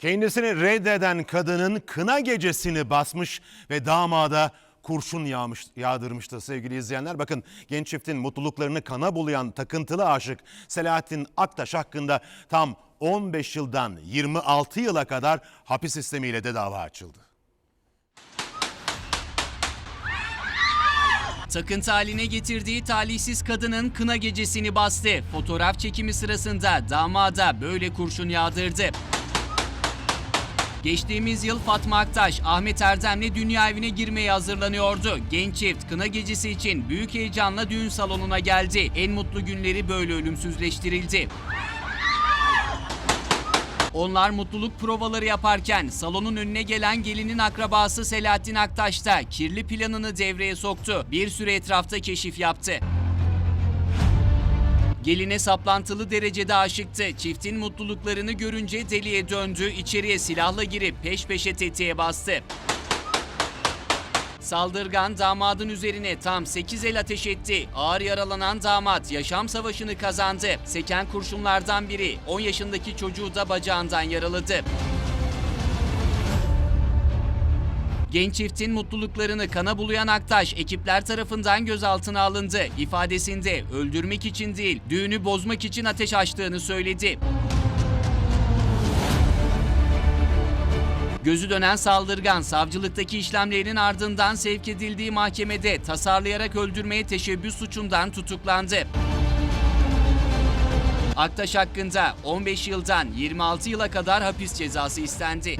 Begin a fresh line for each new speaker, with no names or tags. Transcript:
Kendisini reddeden kadının kına gecesini basmış ve damada kurşun yağmış, yağdırmıştı sevgili izleyenler. Bakın genç çiftin mutluluklarını kana bulayan takıntılı aşık Selahattin Aktaş hakkında tam 15 yıldan 26 yıla kadar hapis sistemiyle de dava açıldı.
Takıntı haline getirdiği talihsiz kadının kına gecesini bastı. Fotoğraf çekimi sırasında damada böyle kurşun yağdırdı. Geçtiğimiz yıl Fatma Aktaş, Ahmet Erdem'le dünya evine girmeye hazırlanıyordu. Genç çift kına gecesi için büyük heyecanla düğün salonuna geldi. En mutlu günleri böyle ölümsüzleştirildi. Onlar mutluluk provaları yaparken salonun önüne gelen gelinin akrabası Selahattin Aktaş da kirli planını devreye soktu. Bir süre etrafta keşif yaptı. Geline saplantılı derecede aşıktı. Çiftin mutluluklarını görünce deliye döndü. İçeriye silahla girip peş peşe tetiğe bastı. Saldırgan damadın üzerine tam 8 el ateş etti. Ağır yaralanan damat yaşam savaşını kazandı. Seken kurşunlardan biri 10 yaşındaki çocuğu da bacağından yaraladı. Genç çiftin mutluluklarını kana bulayan Aktaş ekipler tarafından gözaltına alındı. İfadesinde öldürmek için değil, düğünü bozmak için ateş açtığını söyledi. Gözü dönen saldırgan savcılıktaki işlemlerinin ardından sevk edildiği mahkemede tasarlayarak öldürmeye teşebbüs suçundan tutuklandı. Aktaş hakkında 15 yıldan 26 yıla kadar hapis cezası istendi.